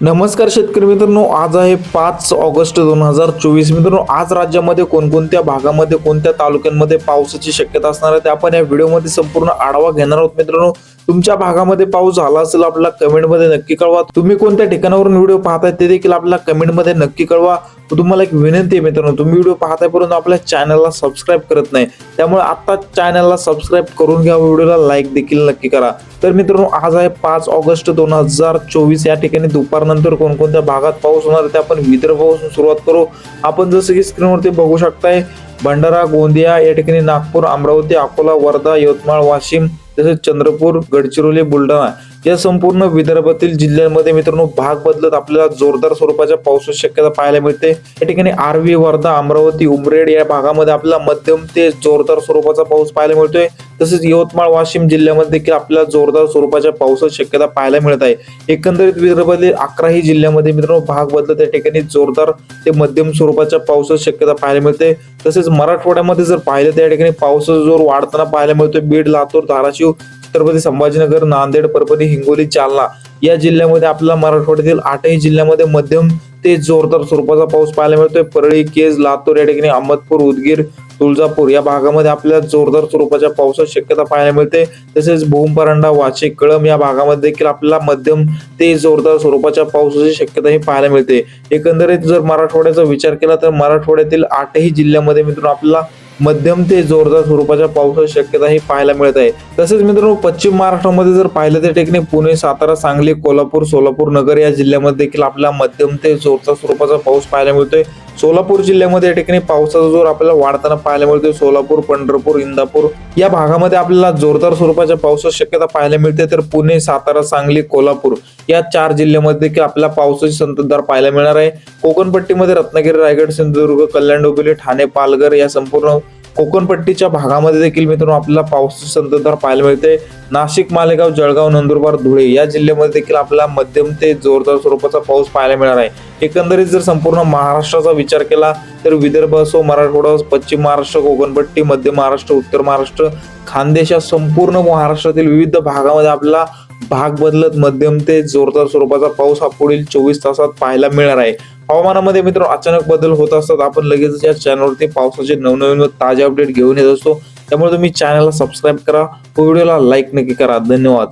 नमस्कार शेतकरी मित्रांनो आज आहे पाच ऑगस्ट दोन हजार चोवीस. मित्रांनो आज राज्यामध्ये कोणकोणत्या भागामध्ये कोणत्या तालुक्यांमध्ये पावसाची शक्यता असणार आहे ते आपण या व्हिडिओमध्ये संपूर्ण आढावा घेणार आहोत. मित्रांनो तुमच्या भागामध्ये पाऊस झाला असेल आपल्याला कमेंटमध्ये नक्की कळवा. तुम्ही कोणत्या ठिकाणावरून व्हिडिओ पाहताय ते देखील आपल्याला कमेंटमध्ये नक्की कळवा. तुम्हाला एक विनंती आहे मित्रांनो तुम्ही व्हिडिओ पाहताय परंतु आपल्या चॅनलला सबस्क्राईब करत नाही त्यामुळे आता चॅनलला सबस्क्राईब करून घ्या व्हिडिओला लाईक देखील नक्की करा. तर मित्रांनो आज आहे पाच ऑगस्ट दोन हजार चोवीस या ठिकाणी दुपारनंतर कोणकोणत्या भागात पाऊस होणार ते आपण विदर्भापासून सुरुवात करू. आपण जसं की स्क्रीनवरती बघू शकताय भंडारा गोंदिया या ठिकाणी नागपूर अमरावती अकोला वर्धा यवतमाळ वाशिम तसेच चंद्रपूर गडचिरोली बुलढाणा या संपूर्ण विदर्भातील जिल्ह्यांमध्ये मित्रांनो भाग बदलत आपल्याला जोरदार स्वरूपाच्या पावसाची शक्यता पाहायला मिळते. या ठिकाणी आर्वी वर्धा अमरावती उमरेड या भागामध्ये आपल्याला मध्यम ते जोरदार स्वरूपाचा पाऊस पाहायला मिळतोय. तसेच यवतमाळ वाशिम जिल्ह्यामध्ये देखील आपल्याला जोरदार स्वरूपाच्या पावसाची शक्यता पाहायला मिळत आहे. एकंदरीत विदर्भातील अकराही जिल्ह्यामध्ये मित्रांनो भाग बदलत त्या ठिकाणी जोरदार ते मध्यम स्वरूपाच्या पावसाची शक्यता पाहायला मिळते. तसेच मराठवाड्यामध्ये जर पाहिलं तर या ठिकाणी पावसाचा जोर वाढताना पाहायला मिळतोय. बीड लातूर धाराशिव छत्रपती संभाजीनगर नांदेड परभणी हिंगोली जालना या जिल्ह्यामध्ये आपल्याला मराठवाड्यातील आठही जिल्ह्यामध्ये मध्यम ते जोरदार स्वरूपाचा पाऊस पाहायला मिळतोय. परळी केज लातूर या ठिकाणी अहमदपूर उदगीर तुळजापूर या भागामध्ये आपल्याला जोरदार स्वरूपाच्या पावसाची शक्यता पाहायला मिळते. तसेच भूमपरांडा वाचे कळम या भागामध्ये देखील आपल्याला मध्यम ते जोरदार स्वरूपाच्या पावसाची शक्यता ही पाहायला मिळते. एकंदरीत जर मराठवाड्याचा विचार केला तर मराठवाड्यातील आठही जिल्ह्यामध्ये मित्रांनो आपल्याला मध्यम ते जोरदार स्वरूपाच्या पावसाची शक्यता ही पाहायला मिळत आहे. तसेच मित्रांनो पश्चिम महाराष्ट्रामध्ये जर पाहिलं तर ठिकाणी पुणे सातारा सांगली कोल्हापूर सोलापूर नगर या जिल्ह्यामध्ये देखील आपल्याला मध्यम ते जोरदार स्वरूपाचा पाऊस पाहायला मिळतोय. सोलापूर जिल्ह्यामध्ये या ठिकाणी पावसाचा जोर आपल्याला वाढताना पाहायला मिळतो सोलापूर पंढरपूर इंदापूर या भागामध्ये आपल्याला जोरदार स्वरूपाच्या पावसाची शक्यता पाहायला मिळते. तर पुणे सातारा सांगली कोल्हापूर या चार जिल्ह्यामध्ये देखील आपल्याला पावसाची संततधार पाहायला मिळणार आहे. कोकणपट्टीमध्ये रत्नागिरी रायगड सिंधुदुर्ग कल्याण डोंबिवली ठाणे पालघर या संपूर्ण कोकणपट्टीच्या भागामध्ये देखील मित्रांनो आपल्याला पावसाची संततधार पाहायला मिळते. नाशिक मालेगाव जळगाव नंदुरबार धुळे या जिल्ह्यामध्ये देखील आपल्याला मध्यम ते जोरदार स्वरूपाचा पाऊस पाहायला मिळणार आहे. एकंदरीत जर संपूर्ण महाराष्ट्राचा विचार केला तर विदर्भ असो मराठवाडा असो, पश्चिम महाराष्ट्र कोकणपट्टी मध्य महाराष्ट्र उत्तर महाराष्ट्र खानदेश या संपूर्ण महाराष्ट्रातील विविध भागामध्ये आपल्याला भाग बदलत मध्यम ते जोरदार स्वरूपाचा पाऊस हा पुढील चोवीस तासात पाहायला मिळणार आहे. हवामानामध्ये मित्र अचानक बदल होत असतात. आपण लगेच या चॅनलवरती पावसाचे नवनवीन व ताजे अपडेट घेऊन येत असतो. त्यामुळे तुम्ही चॅनलला सबस्क्राईब करा. व्हिडिओला लाईक नक्की करा. धन्यवाद.